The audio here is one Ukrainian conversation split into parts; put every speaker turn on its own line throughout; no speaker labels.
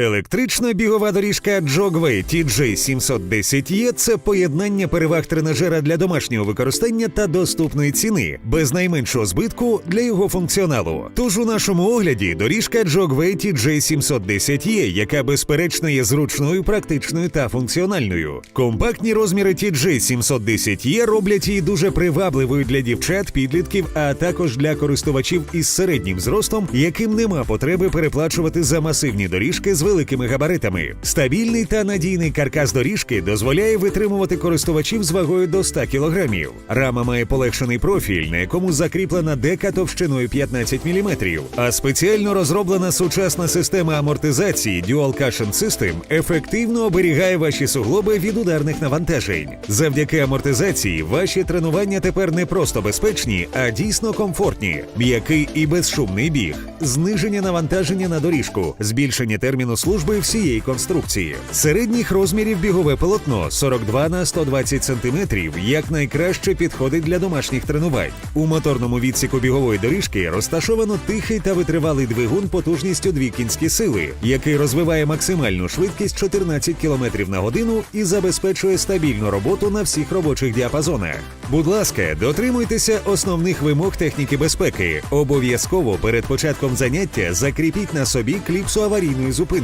Електрична бігова доріжка Jogway TJ710E – це поєднання переваг тренажера для домашнього використання та доступної ціни, без найменшого збитку для його функціоналу. Тож у нашому огляді доріжка Jogway TJ710E, яка безперечно є зручною, практичною та функціональною. Компактні розміри TJ710E роблять її дуже привабливою для дівчат, підлітків, а також для користувачів із середнім зростом, яким нема потреби переплачувати за масивні доріжки з великими габаритами. Стабільний та надійний каркас доріжки дозволяє витримувати користувачів з вагою до 100 кг. Рама має полегшений профіль, на якому закріплена дека товщиною 15 мм, а спеціально розроблена сучасна система амортизації Dual Cushion System ефективно оберігає ваші суглоби від ударних навантажень. Завдяки амортизації ваші тренування тепер не просто безпечні, а дійсно комфортні, м'який і безшумний біг, зниження навантаження на доріжку, збільшення терміну служби всієї конструкції. Середніх розмірів бігове полотно 42 на 120 см якнайкраще підходить для домашніх тренувань. У моторному відсіку бігової доріжки розташовано тихий та витривалий двигун потужністю 2 кінські сили, який розвиває максимальну швидкість 14 км на годину і забезпечує стабільну роботу на всіх робочих діапазонах. Будь ласка, дотримуйтеся основних вимог техніки безпеки. Обов'язково перед початком заняття закріпіть на собі кліпсу аварійної зупинки.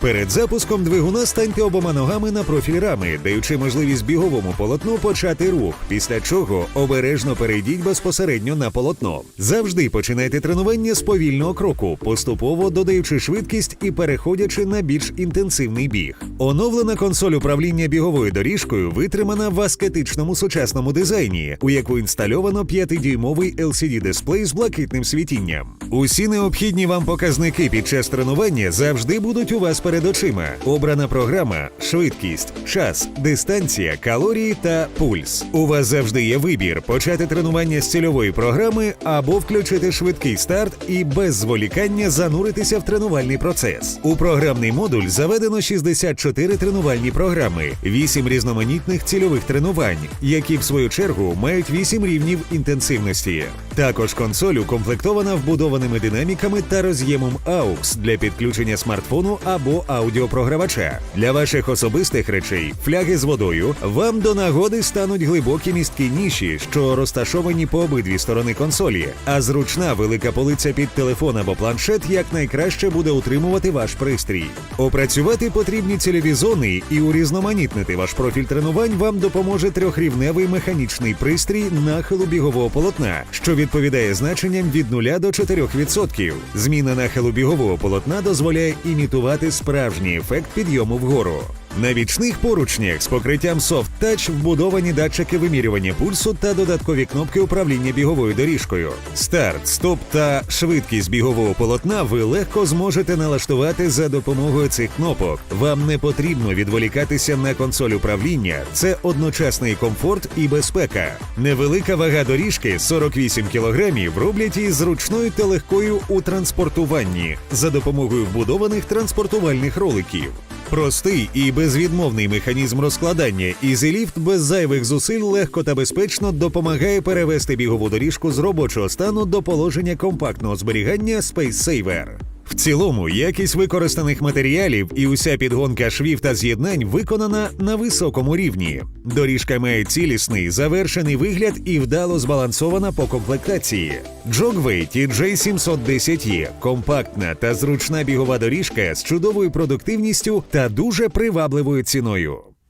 Перед запуском двигуна станьте обома ногами на профіль рами, даючи можливість біговому полотну почати рух, після чого обережно перейдіть безпосередньо на полотно. Завжди починайте тренування з повільного кроку, поступово додаючи швидкість і переходячи на більш інтенсивний біг. Оновлена консоль управління біговою доріжкою витримана в аскетичному сучасному дизайні, у яку інстальовано 5-дюймовий LCD-дисплей з блакитним світінням. Усі необхідні вам показники під час тренування завжди будуть у вас перед очима. Обрана програма, швидкість, час, дистанція, калорії та пульс. У вас завжди є вибір почати тренування з цільової програми або включити швидкий старт і без зволікання зануритися в тренувальний процес. У програмний модуль заведено 64 тренувальні програми, 8 різноманітних цільових тренувань, які в свою чергу мають 8 рівнів інтенсивності. Також консоль укомплектована вбудованими динаміками та роз'ємом AUX для підключення смартфону або аудіопрогравача. Для ваших особистих речей, фляги з водою, вам до нагоди стануть глибокі місткі ніші, що розташовані по обидві сторони консолі, а зручна велика полиця під телефон або планшет якнайкраще буде утримувати ваш пристрій. Опрацювати потрібні цільові зони і урізноманітнити ваш профіль тренувань вам допоможе трьохрівневий механічний пристрій нахилу бігового полотна, що відповідає значенням від 0 до 4%. Зміна нахилу бігового полотна дозволяє імітувати справжній ефект підйому вгору. На вічних поручнях з покриттям Soft Touch вбудовані датчики вимірювання пульсу та додаткові кнопки управління біговою доріжкою. Старт, стоп та швидкість бігового полотна ви легко зможете налаштувати за допомогою цих кнопок. Вам не потрібно відволікатися на консоль управління. Це одночасний комфорт і безпека. Невелика вага доріжки 48 кг роблять її зручною та легкою у транспортуванні за допомогою вбудованих транспортувальних роликів. Простий і безвідмовний механізм розкладання ізіліфт без зайвих зусиль легко та безпечно допомагає перевести бігову доріжку з робочого стану до положення компактного зберігання Space Saver. В цілому, якість використаних матеріалів і уся підгонка швів та з'єднань виконана на високому рівні. Доріжка має цілісний, завершений вигляд і вдало збалансована по комплектації. Jogway TJ710E – компактна та зручна бігова доріжка з чудовою продуктивністю та дуже привабливою ціною.